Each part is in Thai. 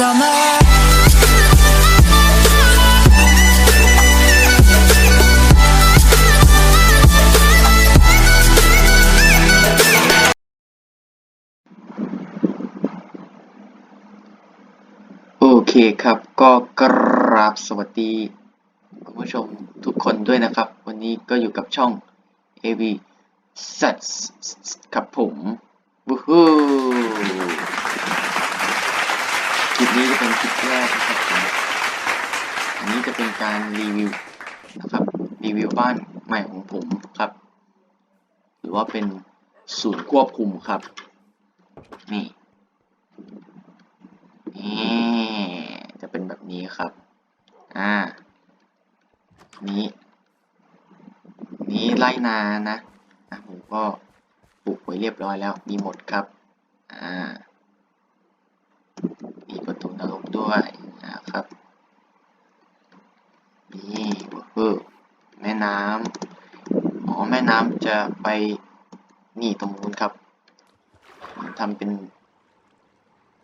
summer. โอเคครับก็กราบสวัสดีคุณผู้ชมทุกคนด้วยนะครับ วันนี้ก็อยู่กับช่อง AV Sets ครับผมวู้ฮู้ ลิปนี้จะเป็นคลิปแรกนะครับผมอันนี้จะเป็นการรีวิวนะครับ รีวิวบ้านใหม่ของผมครับ หรือว่าเป็นศูนย์ควบคุมครับ นี่ นี่ จะเป็นแบบนี้ครับ อ่า นี้ นี้ไล่นานะอะผมก็ปลูกไว้เรียบร้อยแล้ว มีหมดครับ อ่า มีประตูนรกด้วยนะครับ นี่ก็คือแม่น้ำอ๋อแม่น้ำจะไปนี่ตรงนู้นครับทำเป็น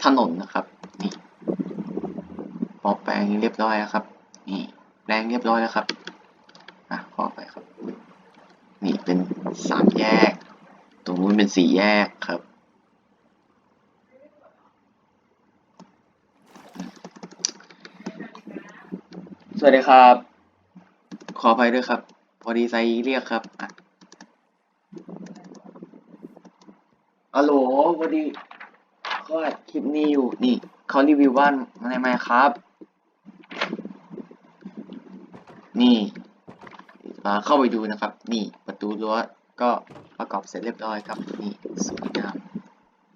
ถนนนะครับ นี่ปอกแปลงเรียบร้อยแล้วครับ นี่แปลงเรียบร้อยแล้วครับอะขอไปครับ นี่เป็นสามแยก ตรงนู้นเป็นสี่แยกครับ วัสดีครับ ขออภัยด้วยครับ พอดีไซเรียกครับอะฮัลโหลพอดีก็คลิปนี้อยู่ นี่เขารีวิวบ้านในไหมครับ นี่มาเข้าไปดูนะครับ นี่ประตูรั้วก็ประกอบเสร็จเรียบร้อยครับ นี่สวยงาม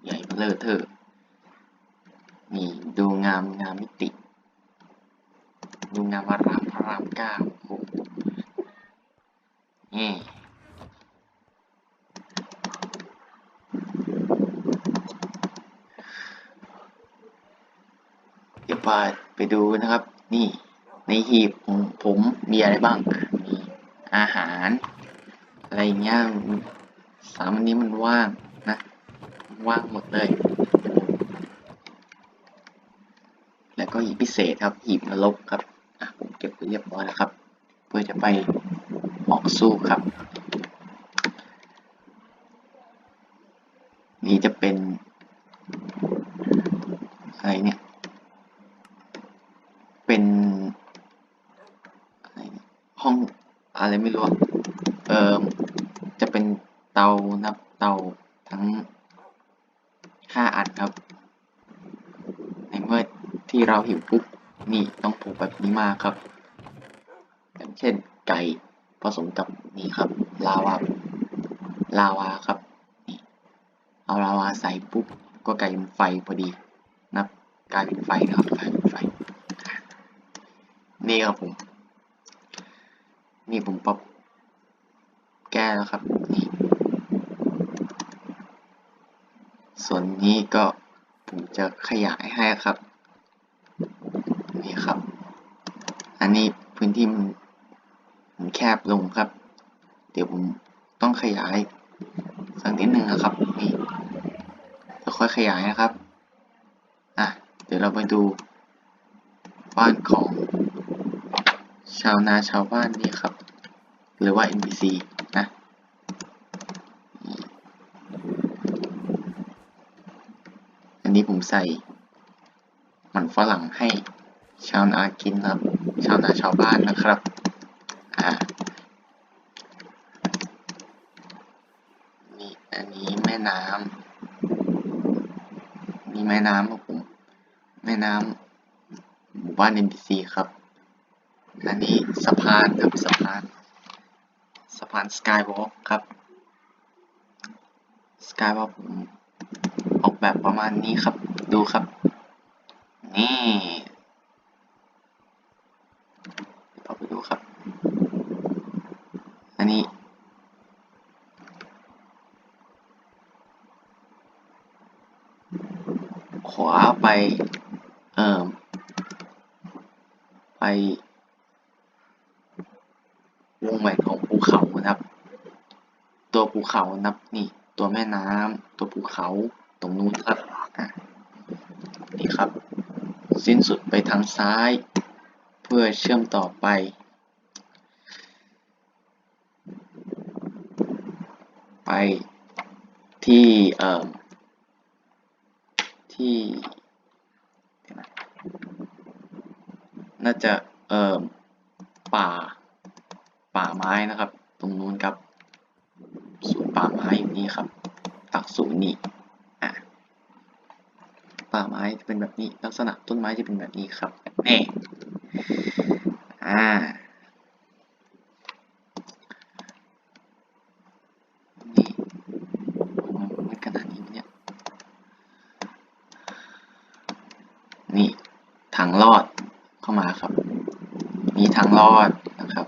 ใหญ่เบ้อเลอเธอะนี่ดูงามงามมิติ ดูงามอารามพระรามเก้าโอ้โหนี่เดี๋ยวไปไปดูนะครับ นี่ ในหีบของผมมีอะไรบ้างอะมีอาหาร อะไรเงี้ย สามอันนี้มันว่างนะ ว่างหมดเลยแล้วก็หีบพิเศษครับหีบนรกครับ เก็บไว้เรียบร้อยแล้วครับ เพื่อจะไปออกสู้ครับ นี่จะเป็นอะไรเนี่ย เป็นห้องอะไรไม่รู้เออจะเป็นเตานับเตาทั้งห้าอันครับ ในเมื่อที่เราหิวปุ๊บ แบบนี้มาครับ อย่างเช่นไก่ผสมกับนี่ครับ ลาวาลาวาครับ เอาลาวาใส่ปุ๊บก็กลายเป็นไฟพอดีนับกลายเป็นไฟนะครับกลายเป็นไฟ นี่ครับผม นี่ผมปรับแก้แล้วครับนี่ส่วนนี้ก็ผมจะขยายให้ครับ นี่ครับ อันนี้พื้นที่มันมันแคบลงครับ เดี๋ยวผมต้องขยายสักนิดหนึ่งนะครับนี่จะค่อยขยายนะครับอะเดี๋ยวเราไปดูบ้านของชาวนาชาวบ้านนี่ครับ หรือว่า NPC นะอันนี้ผมใส่มันฝรั่งให้ ชาวนากินครับ ชาวนาชาวบ้านนะครับ อ่า นี่อันนี้แม่น้ำนี่แม่น้ำครับผม แม่น้ำหมู่บ้าน NPC ครับ อันนี้สะพานครับสะพาน สะพานสกายวอล์กครับสกายวอล์กผมออกแบบประมาณนี้ครับ ดูครับ นี่เราไปดูครับ อันนี้ ขวาไป เอ่อ ไป วงแหวนของภูเขานะครับ ตัวภูเขานับนี่ ตัวแม่น้ำตัวภูเขาตรงนู้นครับอะนี่ครับ สิ้นสุดไปทางซ้าย เพื่อเชื่อมต่อไป ไปที่เอ่อที่น่าจะเอ่อป่า ป่าไม้นะครับ ตรงนู้นครับ ศูนย์ป่าไม้อยู่นี่ครับตักศูนย์นี่อะป่าไม้จะเป็นแบบนี้ ลักษณะต้นไม้จะเป็นแบบนี้ครับนี่อ่านี่มันขนาดนี้เนี่ยนี่ทางลอดเข้ามาครับ มีทางลอดนะครับ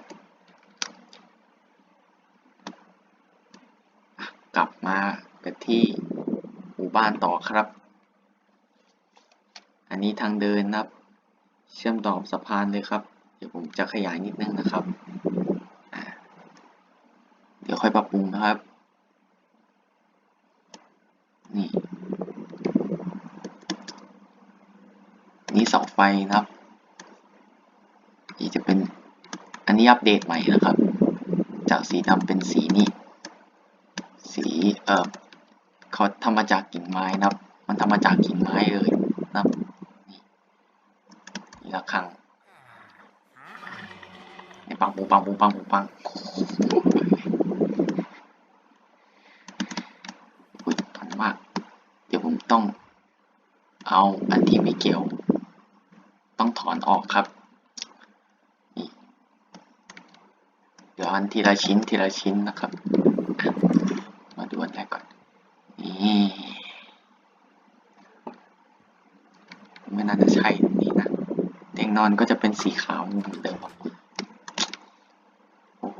อะกลับมาไปที่หมู่ บ้านต่อครับ อันนี้ทางเดินนะครับ เชื่อมต่อสะพานเลยครับ เดี๋ยวผมจะขยายนิดนึงนะครับ เดี๋ยวค่อยปรับปรุงนะครับ นี่ นี่เสาไฟนะครับ นี่จะเป็น อันนี้อัปเดตใหม่นะครับ จากสีดำเป็นสีนี้ สีเอ่อ เขาทำมาจากกิ่งไม้นะครับ มันทำมาจากกิ่งไม้เลยนะครับนี่ละครังนี่ปังปุงปังปุงปังปุงปังอุ้ยทันมาก เดี๋ยวผมต้องเอาอันที่ไม่เกี่ยว ต้องถอนออกครับนี่เดี๋ยวอันทีละชิ้นทีละชิ้นนะครับอะมาดูอันแรกก่อน นี่ไม่น่าจะใช่นี่นะเตียง นอนก็จะเป็นสีขาวเหมือนเดิมโอ้โห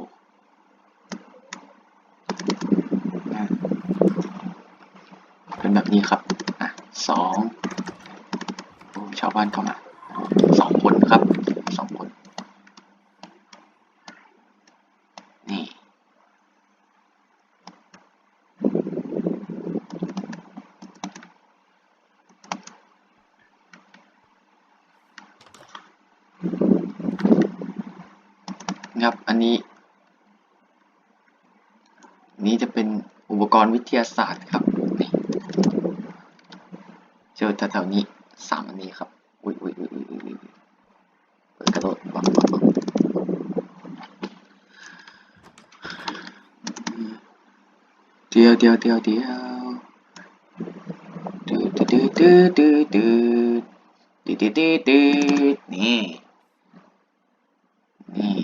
เป็นแบบนี้ครับ อะสองชาวบ้านเข้ามาสองคนครับสองคน นี่ ครับ อันนี้ นี้จะเป็นอุปกรณ์วิ ทยาศาสตร์ครับนี่เจอแถวๆนี้สามอันนี้ครับ อุ้ยอุ้ยอุ้ยอุ้ยอุ้ยเปิดกระโดดบังบังบังเดียวเดียวเดียวเดียวดืดดืดดืดดืดดืดดืดดืดดืดดืดนี่ นี่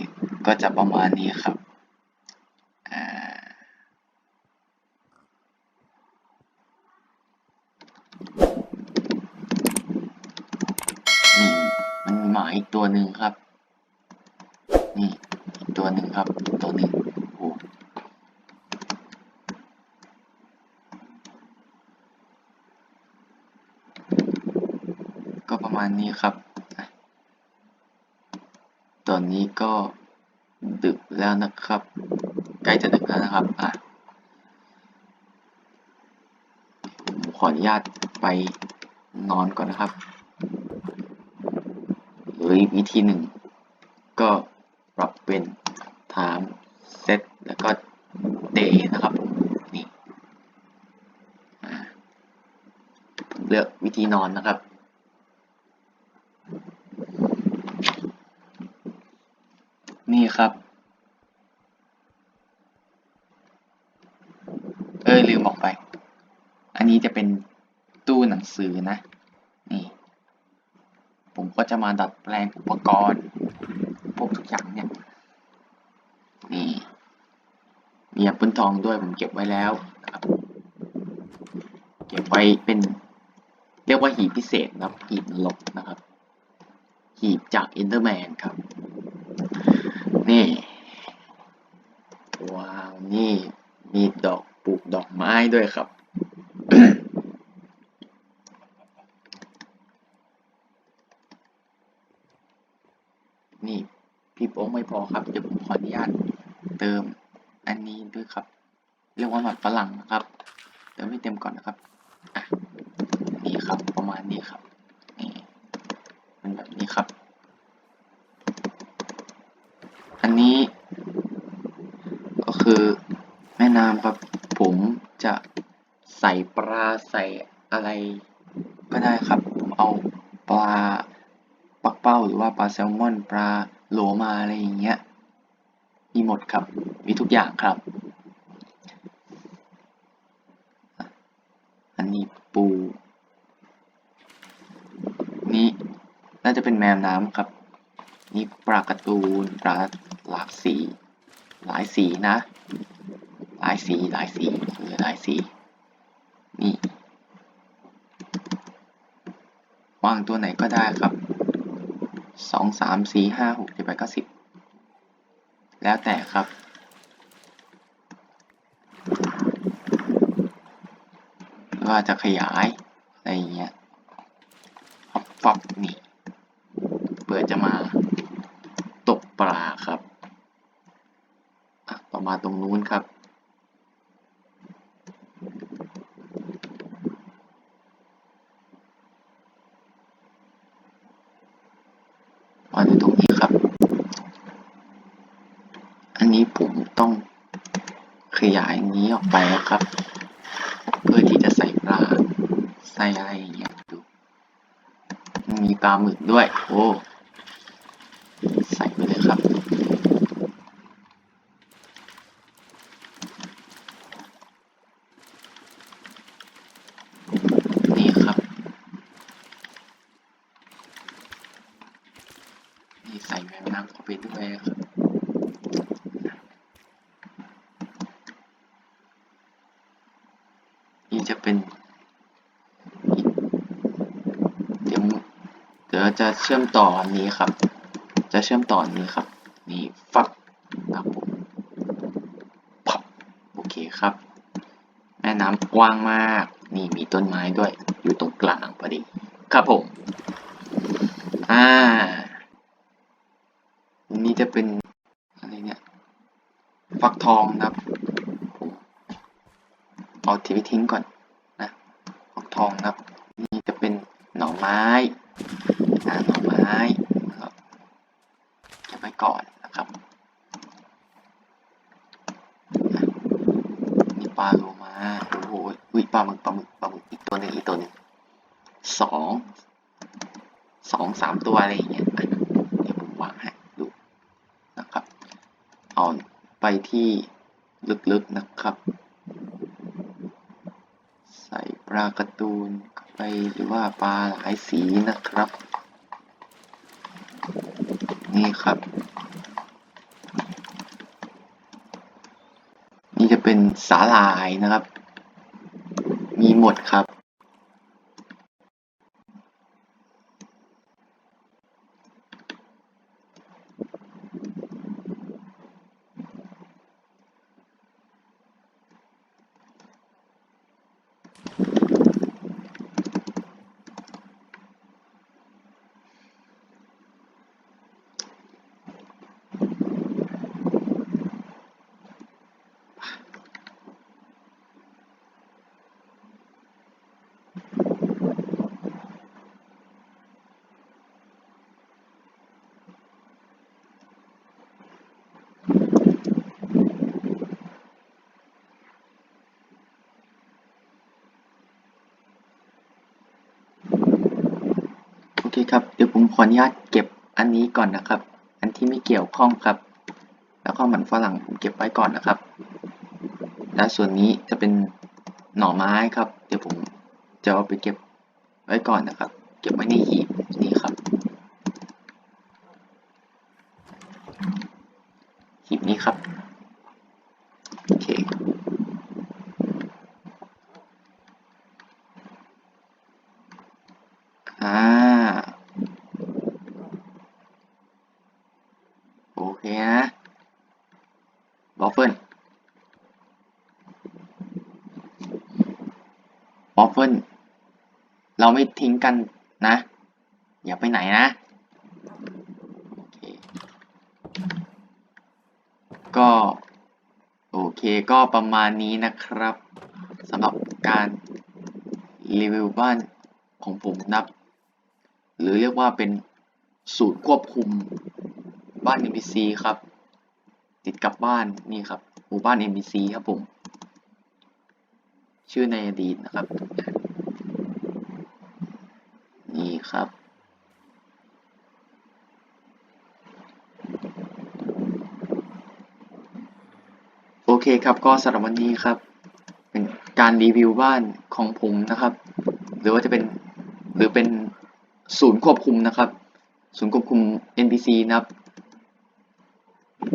ก็จะประมาณนี้ครับ อ่า นี่มันมี หมาอีกตัวหนึ่งครับ นี่อีกตัวหนึ่งครับ ตัวหนึ่งโอ้ก็ประมาณนี้ครับ ตอนนี้ก็ดึกแล้วนะครับ ใกล้จะดึกแล้วนะครับ อะขออนุญาตไปนอนก่อนนะครับ รืออีกวิธีหนึ่ง ก็ปรับเป็น time set แล้วก็ day นะครับนี่เลือกวิธีนอนนะครับ นี่ครับเอ้ยลืมบอกไป อันนี้จะเป็นตู้หนังสือนะ ก็จะมาดัดแปลงอุปกรณ์พวกทุกอย่างเนี่ยนี่มีแอปเปิลทองด้วยผมเก็บไว้แล้วนะครับเก็บไว้เป็นเรียกว่าหีบพิเศษนะครับหีบนรกนะครับ หีบจากเอนเดอร์แมนครับ นี่ว้าวนี่มีดอกปลูกดอกไม้ด้วยครับ นี่พี่โป๊งไม่พอครับเดี๋ยวผมขออนุญาตเติมอันนี้ด้วยครับ เรียกว่าหมัดฝรั่งนะครับเติมให้เต็มก่อนนะครับอะนี่ครับประมาณนี้ครับนี่ครับ อันนี้ ก็คือแม่น้ำครับ ผมจะใส่ปลาใส่อะไรก็ได้ครับ ผมเอาปลา ปักเป้าหรือว่าปลาแซลมอนปลาโลมาอะไรอย่างเงี้ยมีหมดครับ มีทุกอย่างครับ อันนี้ปู นี่น่าจะเป็นแมวน้ำครับ นี่ปลาการ์ตูนปลาหลากสี หลายสีนะ หลายสีหลายสีเออหลายสีนี่วางตัวไหนก็ได้ครับ สองสามสี่ห้าหกเจ็ดแปดเก้าสิบแล้วแต่ครับ ว่าจะขยาย อะไรเงี้ยฟับนี่เปิดจะมาตกปลาครับอะต่อมาตรงนู้นครับ มาดูตรงนี้ครับ อันนี้ผมต้องขยายอย่างนี้ออกไป นะครับ เพื่อที่จะใส่ปลาใส่อะไรอย่างเงี้ยดูมีปลาหมึกด้วย โอ้ ใส่ไปเลยครับ นี่ครับ นี่ใส่แมวน้ำเข้าไปด้วยครับ นี่จะเป็นอีกเดี๋ยวเดี๋ยว จะเชื่อมต่ออันนี้ครับ จะเชื่อมต่ออันนี้ครับ นี่ฟักครับผมพับโอเคครับ แม่น้ำกว้างมาก นี่มีต้นไม้ด้วย อยู่ตรงกลางพอดี ครับผม อ่านนี้จะเป็นอะไรเนี่ยฟักทองนะครับ เอาทีไปทิ้งก่อนนะ ฟักทองนะครับ นี่จะเป็นหน่อไม้อ่าหน่อไม้นะครับเก่อนนะครับอะนี่ปลาโลมาโอ้โหอุ้ยปลาหมึกปลาหมึกปลาหมึกอีกตัวหนึ่งอีกตัวหนึ่งสองสองสามตัวอะไรอย่างเงี้ยเดี๋ยวผมวางให้ดูนะครับเอาไปที่ลึกๆนะครับ ใส่ปลาการ์ตูนไปหรือว่าปลาหลายสีนะครับ นี่ครับ นี่จะเป็นสาลายนะครับ มีหมดครับ เคครับ เดี๋ยวผมขออนุญาตเก็บอันนี้ก่อนนะครับ อันที่ไม่เกี่ยวข้องครับ แล้วก็มันฝรั่งผมเก็บไว้ก่อนนะครับ และส่วนนี้จะเป็นหน่อไม้ครับ เดี๋ยวผมจะเอาไปเก็บไว้ก่อนนะครับ เก็บไว้ในหีบนี้ครับ หีบนี้ครับ โอเค อ่า โอเคนะบอฟเฟิลบอฟเฟิลเรา ไม่ทิ้งกันนะ อย่าไปไหนนะ ก็ โอเคก็ประมาณนี้นะครับสำหรับการรีวิวบ้านของผมนับ หรือเรียกว่าเป็นศูนย์ควบคุมบ้าน NPC ครับ ติดกับบ้านนี่ครับหมู่บ้าน NPC ครับผม ชื่อในอดีตนะครับ ครับ โอเคครับก็สำหรับวันนี้ครับ เป็นการรีวิวบ้านของผมนะครับ หรือว่าจะเป็นหรือเป็นศูนย์ควบคุมนะครับ ศูนย์ควบคุม NPC นะครับ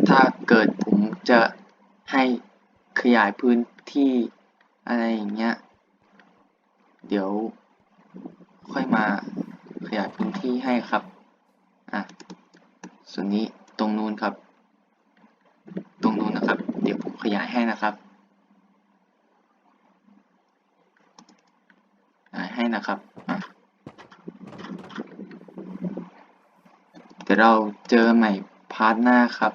ถ้าเกิดผมจะให้ขยายพื้นที่อะไรอย่างเงี้ย เดี๋ยวค่อยมา ยายพื้นที่ให้ครับ อะ ส่วนนี้ตรงนู้นครับ ตรงนู้นนะครับ เดี๋ยวผมขยายให้นะครับขยาให้นะครับ อะเดี๋ยวเราเจอใหม่พาร์ทหน้าครับ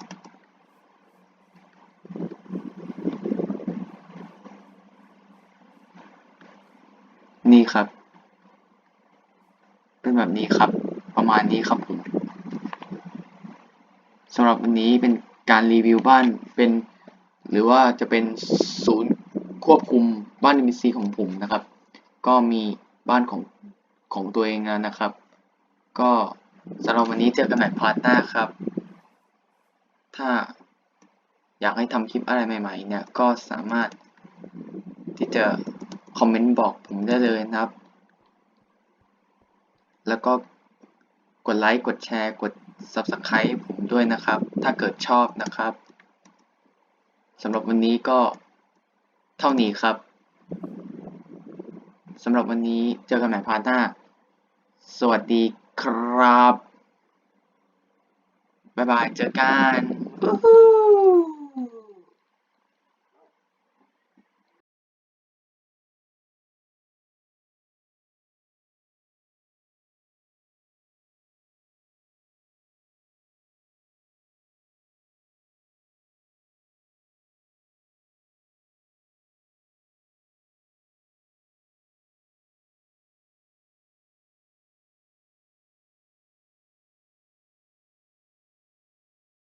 นี่ครับ ครับ ประมาณนี้ครับผมสำหรับวันนี้เป็นการรีวิวบ้านเป็น หรือว่าจะเป็นศูนย์ควบคุมบ้าน NPC ของผมนะครับ ก็มีบ้านของของตัวเองนะครับ ก็สำหรับวันนี้เจอกันใหม่พาร์ทหน้าครับ ถ้าอยากให้ทำคลิปอะไรใหม่ ๆ เนี่ย ก็สามารถที่จะคอมเมนต์บอกผมได้เลยนะครับ แล้วก็กดไลค์ กดแชร์ กด Subscribe ผมด้วยนะครับ ถ้าเกิดชอบนะครับสำหรับวันนี้ก็เท่านี้ครับสำหรับวันนี้เจอกันใหม่พาร์ทหน้า สวัสดีครับ บ๊ายบาย เจอกัน